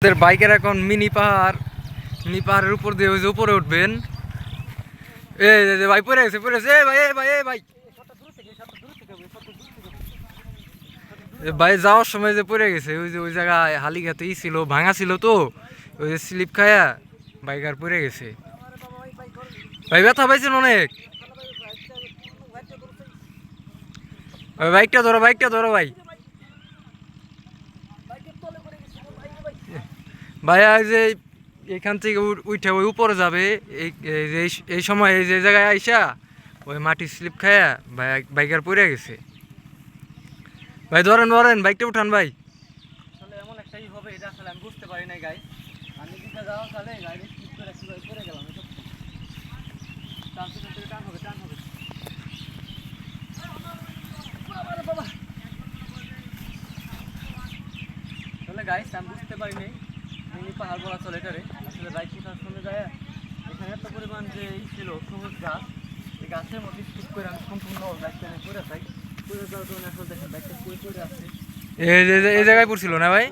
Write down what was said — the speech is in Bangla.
আমাদের বাইকের এখন মিনি পাহাড়, মিনি পাহাড়ের উপর দিয়ে ওই যে উপরে উঠবেন। যে ভাই পরে গেছে, পড়ে গেছে। ভাই এ ভাই এ ভাই। ভাই, যাওয়ার সময় যে পড়ে গেছে, ওই যে ওই জায়গায় হালিঘাতে ছিল, ভাঙা ছিল তো, ওই যে স্লিপ খায়া বাইক আর পড়ে গেছে। ভাই, ব্যথা পাইছেন অনেক। বাইকটা ধরো বাইকটা ধরো, ভাই। ভাইয়া যে এখান থেকে উঠে ওই উপরে যাবে, এই এই সময় এই যে জায়গায় আইসা, ওই মাটি স্লিপ খায়া ভাই বাইকার পড়ে গেছে। ভাই, ধরেন ধরেন, বাইকটা উঠান ভাই। আমি বুঝতে পারি নাই গাই আমি গাড়ি করে গেলাম এটা টান পিছন থেকে টান হবে টান হবে বাবারে বাবা। আসলে গাইস আমি বুঝতে পারি নাই মিনি পাহাড় বলা চলে এটারে। আসলে বাইক শেখার সঙ্গে যায় এখানে এত পরিমাণ যে ছিল সবুজ গাছ এই গাছের মধ্যে ঠিক করে আমি সম্পূর্ণ বাইকটা নিয়ে পড়ে যাই। পড়ে যাওয়ার জন্য আসলে দেখেন বাইকটা পড়ে পড়ে আছে। এই জায়গায় পড়ছিল না ভাই?